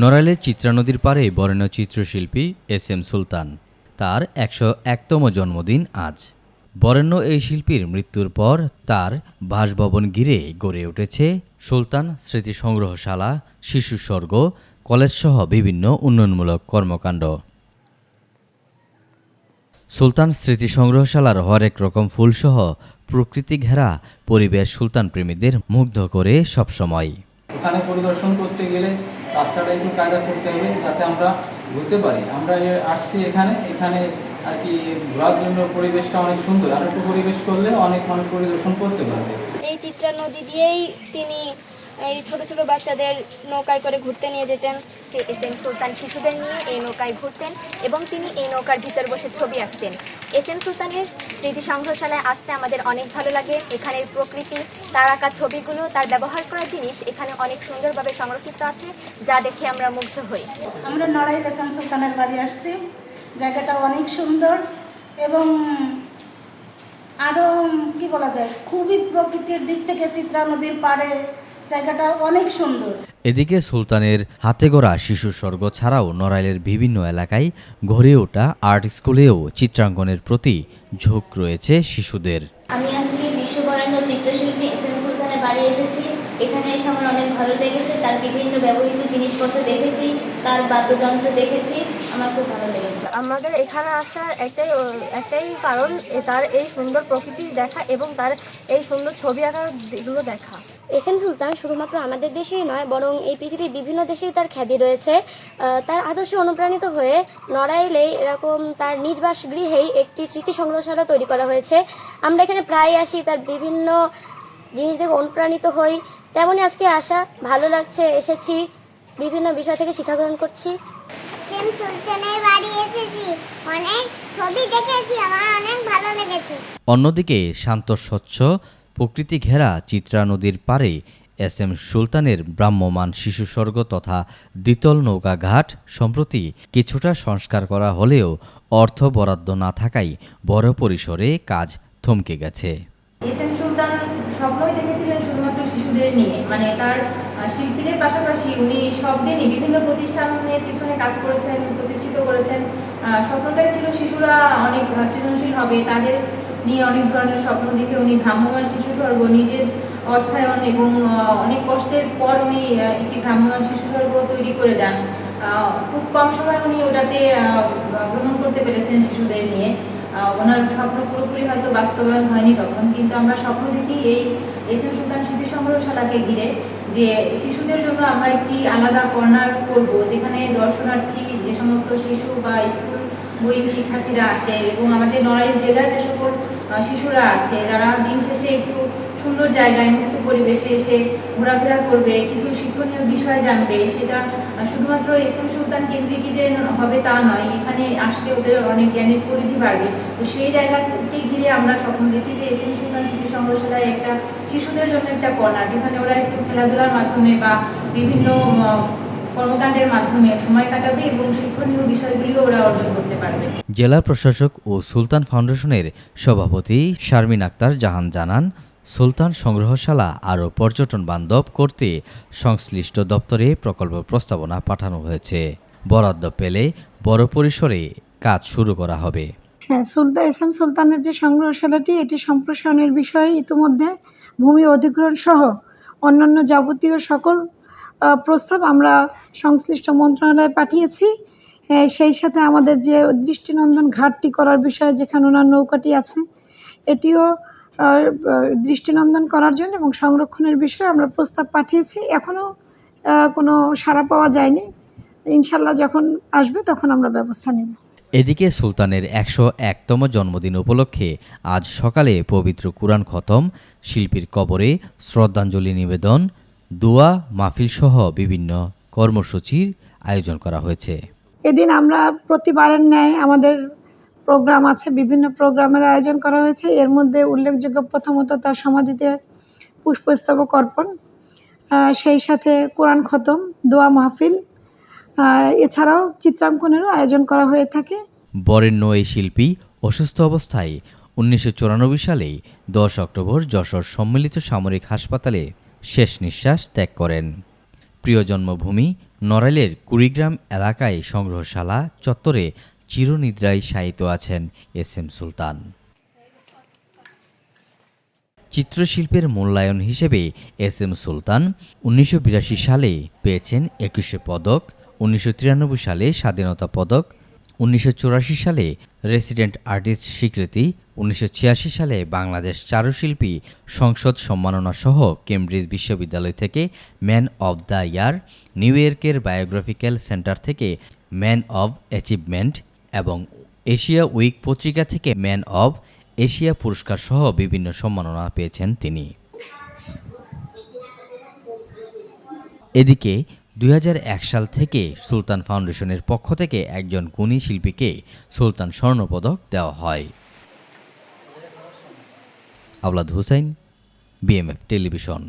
নড়াইলের চিত্রা নদীর পাড়ে বরেণ্য চিত্রশিল্পী এস এম সুলতান। তার একশো একতম জন্মদিন আজ। বরেণ্য এই শিল্পীর মৃত্যুর পর তার বাসভবন ঘিরে গড়ে উঠেছে সুলতান স্মৃতি সংগ্রহশালা শিশু স্বর্গ কলেজসহ বিভিন্ন উন্নয়নমূলক কর্মকাণ্ড। সুলতান স্মৃতি সংগ্রহশালার হরেক রকম ফুলসহ প্রকৃতি ঘেরা পরিবেশ সুলতান প্রেমীদের মুগ্ধ করে সবসময়। এখানে পরিদর্শন করতে গেলে রাস্তাটা একটু কায়দা করতে হবে যাতে আমরা ঘুরতে পারি। আমরা আসছি এখানে এখানে আর কি ঘোরার জন্য পরিবেশটা অনেক সুন্দর। আর একটু পরিবেশ করলে অনেক মানুষ পরিদর্শন করতে পারবে। এই চিত্রা নদী দিয়েই তিনি এই ছোট ছোট বাচ্চাদের নৌকায় করে ঘুরতে নিয়ে যেতেন। সুলতান শিশুদের নিয়ে এই নৌকায় ঘুরতেন এবং তিনি এই নৌকার ভিতর বসে ছবি আঁকতেন। এস এম সুলতানের স্মৃতি সংগ্রহশালায় আসতে আমাদের অনেক ভালো লাগে। এখানের প্রকৃতি তার আঁকা ছবিগুলো, তার ব্যবহার করা জিনিস এখানে অনেক সুন্দরভাবে সংরক্ষিত আছে, যা দেখে আমরা মুগ্ধ হই। আমরা নড়াইল এসাম সুলতানের বাড়ি আসছি। জায়গাটা অনেক সুন্দর এবং আরও কি বলা যায়, খুবই প্রকৃতির দিক থেকে চিত্রা নদীর পাড়ে জায়গাটা অনেক সুন্দর। এদিকে সুলতানের হাতে গড়া শিশু স্বর্গ ছাড়াও নড়াইলের বিভিন্ন এলাকায় গড়ে ওঠা আর্ট স্কুলেও চিত্রাঙ্কনের প্রতি ঝোঁক রয়েছে শিশুদের। আমি আজকে বিশ্ববরেণ্য চিত্রশিল্পী এস এম সুলতানের বাড়ি এসেছি। এখানে এসে আমার অনেক ভালো লেগেছে তার বিভিন্ন ব্যবহৃত জিনিসপত্র দেখেছি তার বাদ্যযন্ত্র দেখেছি আমার খুব ভালো লেগেছে। আমাদের এখানে আসার একটাই একটাই কারণ তার এই সুন্দর প্রকৃতি দেখা এবং তার এই সুন্দর ছবি আঁকাগুলো দেখা। এস এম সুলতান শুধুমাত্র আমাদের দেশেই নয় বরং এই পৃথিবীর বিভিন্ন দেশেই তার খ্যাতি রয়েছে। তার আদর্শে অনুপ্রাণিত হয়ে নড়াইলে এরকম তার নিজ বাসগৃহেই একটি স্মৃতি সংগ্রহশালা তৈরি করা হয়েছে। আমরা এখানে প্রায় আসি তার বিভিন্ন জিনিস দেখে অনুপ্রাণিত হই। তেমনই আজকে আসা ভালো লাগছে এসেছি বিভিন্ন বিষয় থেকে শিক্ষা গ্রহণ করছি। সেম সুলতানের বাড়ি এসেছি অনেক ছবি দেখেছি আমার অনেক ভালো লেগেছে। অন্যদিকে শান্ত স্বচ্ছ প্রকৃতি ঘেরা চিত্রা নদীর পাড়ে এস এম সুলতানের ব্রাহ্মমান শিশু স্বর্গ তথা দ্বিতল নৌকা ঘাট সম্প্রতি কিছুটা সংস্কার করা হলেও অর্থ বরাদ্দ না থাকায় বড় পরিসরে কাজ থমকে গেছে। মানে তার শিল্পীদের পাশাপাশি উনি বিভিন্ন প্রতিষ্ঠানের পিছনে কাজ করেছেন, প্রতিষ্ঠিত করেছেন। স্বপ্নটাই ছিল শিশুরা অনেক সৃজনশীল হবে, তাদের নিয়ে অনেক ধরনের স্বপ্ন দেখে উনি ভ্রাম্যমান শিশু স্বর্গ নিজের অর্থায়ন এবং অনেক কষ্টের পর উনি একটি ভ্রাম্যমান শিশু স্বর্গ তৈরি করে যান। খুব কম সময় উনি ওটাতে ভ্রমণ করতে পেরেছেন শিশুদের নিয়ে। ওনার স্বপ্ন পুরোপুরি হয়তো বাস্তবায়ন হয়নি তখন, কিন্তু আমরা স্বপ্ন দেখি এই এস এম সুলতান স্মৃতি সংগ্রহশালাকে ঘিরে যে শিশুদের জন্য আমরা একটি আলাদা কর্নার করব, যেখানে দর্শনার্থী, যে সমস্ত শিশু বা স্কুল বই শিক্ষার্থীরা আসে এবং আমাদের নড়াইল জেলার যে সকল শিশুরা আছে যারা দিন শেষে একটু সুন্দর জায়গায়, মুক্ত পরিবেশে এসে ঘোরাফেরা করবে, কিছু শিক্ষণীয় বিষয় জানবে। সেটা শুধুমাত্র এস সুলতান কেন্দ্রিকই যে হবে তা নয়, এখানে আসলে ওদের অনেক জ্ঞানের পরিধি বাড়বে। তো সেই জায়গাটি ঘিরে আমরা স্বপ্ন দেখি যে এস এম সুলতান স্মৃতি সংগ্রহশালায় একটা শিশুদের জন্য একটা কর্নার যেখানে ওরা একটু খেলাধুলার মাধ্যমে বা বিভিন্ন কর্মকাণ্ডের মাধ্যমে সময় কাটাবে এবং শিক্ষণীয় বিষয়গুলিও ওরা অর্জন করতে পারবে। জেলা প্রশাসক ও সুলতান ফাউন্ডেশনের সভাপতি শারমিন আক্তার জাহান জানান সুলতান সংগ্রহশালা আরও পর্যটন বান্ধব করতে সংশ্লিষ্ট দপ্তরে প্রকল্প প্রস্তাবনা পাঠানো হয়েছে। বরাদ্দ পেলে বড় পরিসরে কাজ শুরু করা হবে। হ্যাঁ সুলতান এসাম সুলতানের যে সংগ্রহশালাটি এটি সম্প্রসারণের বিষয়ে ইতিমধ্যে ভূমি অধিগ্রহণ সহ অন্যান্য যাবতীয় সকল প্রস্তাব আমরা সংশ্লিষ্ট মন্ত্রণালয়ে পাঠিয়েছি। সেই সাথে আমাদের যে দৃষ্টিনন্দন ঘাটটি করার বিষয়ে যেখানে ওনার নৌকাটি আছে, এটিও দৃষ্টিনন্দন করার জন্য এবং সংরক্ষণের বিষয়ে আমরা প্রস্তাব পাঠিয়েছি। এখনও কোনো সাড়া পাওয়া যায়নি। ইনশাল্লাহ যখন আসবে তখন আমরা ব্যবস্থা নেব। এদিকে সুলতানের একশো একতম জন্মদিন উপলক্ষে আজ সকালে পবিত্র কুরআন খতম, শিল্পীর কবরে শ্রদ্ধাঞ্জলি নিবেদন দোয়া মাহফিল সহ বিভিন্ন কর্মসূচির আয়োজন করা হয়েছে। এদিন আমরা প্রতিবারের ন্যায় আমাদের প্রোগ্রাম আছে বিভিন্ন প্রোগ্রামের আয়োজন করা হয়েছে। এর মধ্যে উল্লেখযোগ্য প্রথমত তার সমাধিতে পুষ্পস্তবক অর্পণ সেই সাথে কোরআন খতম দোয়া মাহফিল এছাড়াও চিত্রাঙ্কনেরও আয়োজন করা হয়ে থাকে। বরেণ্য এই শিল্পী অসুস্থ অবস্থায় উনিশশো চুরানব্বই সালে দশ অক্টোবর যশোর সম্মিলিত সামরিক হাসপাতালে শেষ নিঃশ্বাস ত্যাগ করেন। প্রিয় জন্মভূমি, নড়াইলের কুড়িগ্রাম এলাকায় সংগ্রহশালা চত্বরে চিরনিদ্রায় শায়িত আছেন এস এম সুলতান। চিত্রশিল্পের মূল্যায়ন হিসেবে এস এম সুলতান উনিশশো বিরাশি সালে পেয়েছেন একুশে পদক, উনিশশো তিরানব্বই সালে স্বাধীনতা পদক, উনিশশো চুরাশি সালে রেসিডেন্ট আর্টিস্ট স্বীকৃতি উনিশশো ছিয়াশি সালে বাংলাদেশ চারুশিল্পী সংসদ সম্মাননা সহ কেমব্রিজ বিশ্ববিদ্যালয় থেকে man of the year, new ইয়র্কের বায়োগ্রাফিক্যাল সেন্টার থেকে ম্যান অব অ্যাচিভমেন্ট এবং এশিয়া উইক পত্রিকা থেকে ম্যান অব এশিয়া পুরস্কার সহ বিভিন্ন সম্মাননা পেয়েছেন তিনি। এদিকে দুই হাজার এক সাল থেকে সুলতান ফাউন্ডেশনের পক্ষ থেকে একজন গুণী শিল্পীকে সুলতান স্বর্ণপদক দেওয়া হয়। Awlad Hussain BMF television.